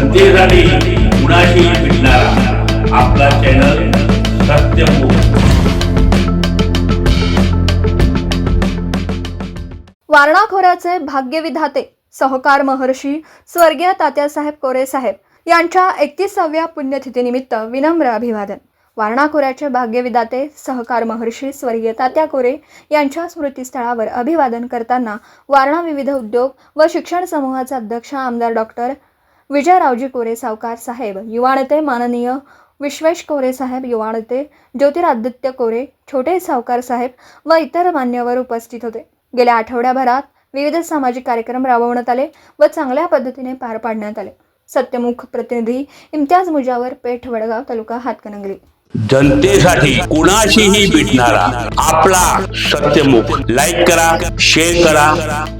जनतेसाठी कुणाशी भेटणारा. आपला चॅनल सत्यमुख वारणा खोऱ्याचे भाग्यविधाते सहकार महर्षी स्वर्गीय तात्यासाहेब कोरे साहेब यांच्या एकतीसाव्या पुण्यतिथीनिमित्त विनम्र अभिवादन. वारणा खोऱ्याचे भाग्यविधाते सहकार महर्षी स्वर्गीय तात्या कोरे यांच्या स्मृतीस्थळावर अभिवादन करताना वारणा विविध उद्योग व शिक्षण समूहाचे अध्यक्ष आमदार डॉक्टर विजयरावजी कोरे सावकार साहेब युवा नेते माननीय विश्वेश कोरे साहेब युवा नेते ज्योतिरादित्य कोरे छोटे सावकार साहेब व इतर मान्यवर उपस्थित होते. गेल्या आठवड्याभरात विविध सामाजिक कार्यक्रम राबवण्यात आले व चांगल्या पद्धतीने पार पाडण्यात आले. सत्यमुख प्रतिनिधी इम्तियाज मुजावर पेठ वडगाव तालुका हातकणंगली. जनतेसाठी कुणाशीही भेटणारा आपला सत्यमुख. लाईक करा शेअर करा